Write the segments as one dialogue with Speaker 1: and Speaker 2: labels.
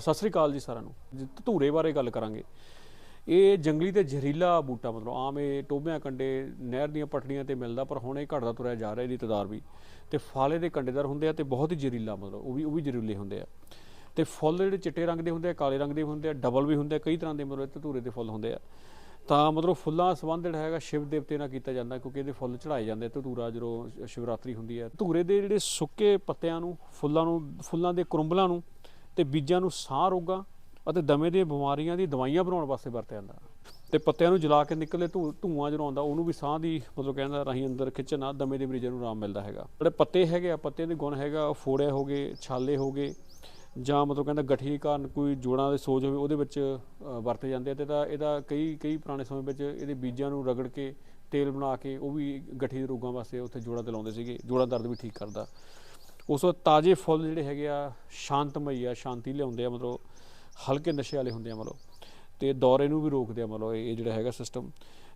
Speaker 1: ਸਤਿ ਸ੍ਰੀ ਅਕਾਲ ਜੀ ਸਾਰਿਆਂ ਨੂੰ। ਜੀ, ਧਤੂਰੇ ਬਾਰੇ ਗੱਲ ਕਰਾਂਗੇ ਇਹ ਜੰਗਲੀ ਤੇ ਜ਼ਹਿਰੀਲਾ ਬੂਟਾ ਮਤਲਬ ਆਮ ਇਹ ਟੋਭਿਆਂ ਕੰਡੇ ਨਹਿਰ ਦੀਆਂ ਪਟੜੀਆਂ ਤੇ ਮਿਲਦਾ ਪਰ ਹੁਣ ਇਹ ਘਟਦਾ ਤੁਰਿਆ ਜਾ ਰਿਹਾ ਇਹਦੀ ਤਦਾਰ ਵੀ। ਤੇ ਫਾਲੇ ਦੇ ਕੰਡੇਦਾਰ ਹੁੰਦੇ ਆ ਤੇ ਬਹੁਤ ਹੀ ਜ਼ਹਿਰੀਲਾ ਮਤਲਬ ਉਹ ਵੀ ਉਹ ਵੀ ਜ਼ਹਿਰੀਲੇ ਹੁੰਦੇ ਆ। ਤੇ ਫੁੱਲ ਜਿਹੜੇ ਚਿੱਟੇ ਰੰਗ ਦੇ ਹੁੰਦੇ ਆ ਕਾਲੇ ਰੰਗ ਦੇ ਹੁੰਦੇ ਆ ਡਬਲ ਵੀ ਹੁੰਦੇ ਆ ਕਈ ਤਰ੍ਹਾਂ ਦੇ ਮਤਲਬ ਧਤੂਰੇ ਦੇ ਫੁੱਲ ਹੁੰਦੇ ਆ। ਤਾਂ ਮਤਲਬ ਫੁੱਲਾਂ ਦਾ ਸੰਬੰਧ ਜਿਹੜਾ ਹੈਗਾ ਸ਼ਿਵ ਦੇਵਤੇ ਨਾਲ ਕੀਤਾ ਜਾਂਦਾ ਕਿਉਂਕਿ ਇਹਦੇ ਫੁੱਲ ਚੜਾਏ ਜਾਂਦੇ ਆ ਧਤੂਰਾ ਜਦੋਂ ਸ਼ਿਵਰਾਤਰੀ ਹੁੰਦੀ ਹੈ ਧੂਰੇ ਦੇ ਜਿਹੜੇ ਸੁੱਕੇ ਪੱਤਿਆਂ ਨੂੰ ਫੁੱਲਾਂ ਨੂੰ ਫੁੱਲਾਂ ਦੇ ਕਰੁੰਬਲਾਂ ਨੂੰ ਤੇ ਬੀਜਾਂ ਨੂੰ ਸਾਹ ਰੋਗਾਂ ਅਤੇ ਦਮੇ ਦੀਆਂ ਬਿਮਾਰੀਆਂ ਦੀ ਦਵਾਈਆਂ ਬਣਾਉਣ ਵਾਸਤੇ ਵਰਤਿਆ ਜਾਂਦਾ। ਤੇ ਪੱਤਿਆਂ ਨੂੰ ਜਲਾ ਕੇ ਨਿਕਲੇ ਧੂ, ਧੂਆਂ ਜਦੋਂ ਆਉਂਦਾ, ਉਹਨੂੰ ਵੀ ਸਾਹ ਦੀ ਮਤਲਬ ਕਹਿੰਦਾ ਰਾਹੀਂ ਅੰਦਰ ਖਿੱਚਣਾ ਦਮੇ ਦੇ ਮਰੀਜ਼ਾਂ ਨੂੰ ਆਰਾਮ ਮਿਲਦਾ ਹੈਗਾ। ਜਿਹੜੇ ਪੱਤੇ ਹੈਗੇ ਆ ਪੱਤਿਆਂ ਦੇ ਗੁਣ ਹੈਗਾ, ਉਹ ਫੋੜੇ ਹੋਗੇ ਛਾਲੇ ਹੋਗੇ ਜਾਂ ਮਤਲਬ ਕਹਿੰਦਾ ਗਠੀ ਕਾਰਨ ਕੋਈ ਜੋੜਾਂ ਦੇ ਸੋਜ ਹੋਵੇ, ਉਹਦੇ ਵਿੱਚ ਵਰਤੇ ਜਾਂਦੇ ਆ। ਤੇ ਤਾਂ ਇਹਦਾ ਕਈ ਕਈ ਪੁਰਾਣੇ ਸਮੇਂ ਵਿੱਚ ਇਹਦੇ ਬੀਜਾਂ ਨੂੰ ਰਗੜ ਕੇ ਤੇਲ ਬਣਾ ਕੇ ਉਹ ਵੀ ਗਠੀ ਦੇ ਰੋਗਾਂ ਵਾਸਤੇ ਉੱਥੇ ਜੋੜਾਂ ਤੇ ਲਾਉਂਦੇ ਸੀਗੇ, ਜੋੜਾਂ ਦਰਦ ਵੀ ਠੀਕ ਕਰਦਾ। ਉਸ ਤੋਂ ਤਾਜ਼ੇ ਫੁੱਲ ਜਿਹੜੇ ਹੈਗੇ ਆ, ਸ਼ਾਂਤਮਈ ਆ, ਸ਼ਾਂਤੀ ਲਿਆਉਂਦੇ ਆ, ਮਤਲਬ ਹਲਕੇ ਨਸ਼ੇ ਵਾਲੇ ਹੁੰਦੇ ਆ ਮਤਲਬ, ਤੇ ਦੌਰੇ ਨੂੰ ਵੀ ਰੋਕਦੇ ਆ ਮਤਲਬ ਇਹ ਜਿਹੜਾ ਹੈਗਾ ਸਿਸਟਮ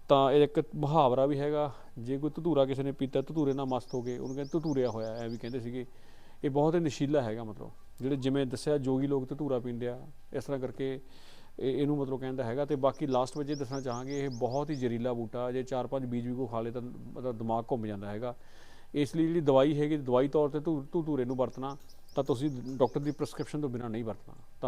Speaker 1: ਤਾਂ ਇਹ ਇੱਕ ਮੁਹਾਵਰਾ ਵੀ ਹੈਗਾ, ਜੇ ਕੋਈ ਧਤੂਰਾ ਕਿਸੇ ਨੇ ਪੀਤਾ, ਧਤੂਰੇ ਨਾਲ ਮਸਤ ਹੋ ਗਏ, ਉਹਨੂੰ ਕਹਿੰਦੇ ਧਤੂਰਿਆ ਹੋਇਆ, ਐ ਵੀ ਕਹਿੰਦੇ ਸੀਗੇ। ਇਹ ਬਹੁਤ ਹੀ ਨਸ਼ੀਲਾ ਹੈਗਾ ਮਤਲਬ, ਜਿਹੜੇ ਜਿਵੇਂ ਦੱਸਿਆ ਜੋਗੀ ਲੋਕ ਧਤੂਰਾ ਪੀਂਦੇ ਆ, ਇਸ ਤਰ੍ਹਾਂ ਕਰਕੇ ਇਹ, ਇਹਨੂੰ ਮਤਲਬ ਕਹਿੰਦਾ ਹੈਗਾ, ਤੇ ਬਾਕੀ ਲਾਸਟ ਵਿੱਚ ਇਹ ਦੱਸਣਾ ਚਾਹਾਂਗੇ, ਇਹ ਬਹੁਤ ਹੀ ਜ਼ਹਿਰੀਲਾ ਬੂਟਾ, ਜੇ ਚਾਰ ਪੰਜ ਬੀਜ ਵੀ ਕੋ ਖਾ ਲੇ ਤਾਂ ਮਤਲਬ ਦਿਮਾਗ ਘੁੰਮ ਜਾਂਦਾ ਹੈਗਾ। ਇਸ ਲਈ ਜਿਹੜੀ ਦਵਾਈ ਹੈਗੀ, ਦਵਾਈ ਤੌਰ ਤੇ ਧੂ ਧੂਰੇ ਨੂੰ ਵਰਤਣਾ, ਤਾਂ ਤੁਸੀਂ ਡਾਕਟਰ ਦੀ ਪ੍ਰੈਸਕ੍ਰਿਪਸ਼ਨ ਤੋਂ ਬਿਨਾਂ ਨਹੀਂ ਵਰਤਣਾ। ਧੰਨ-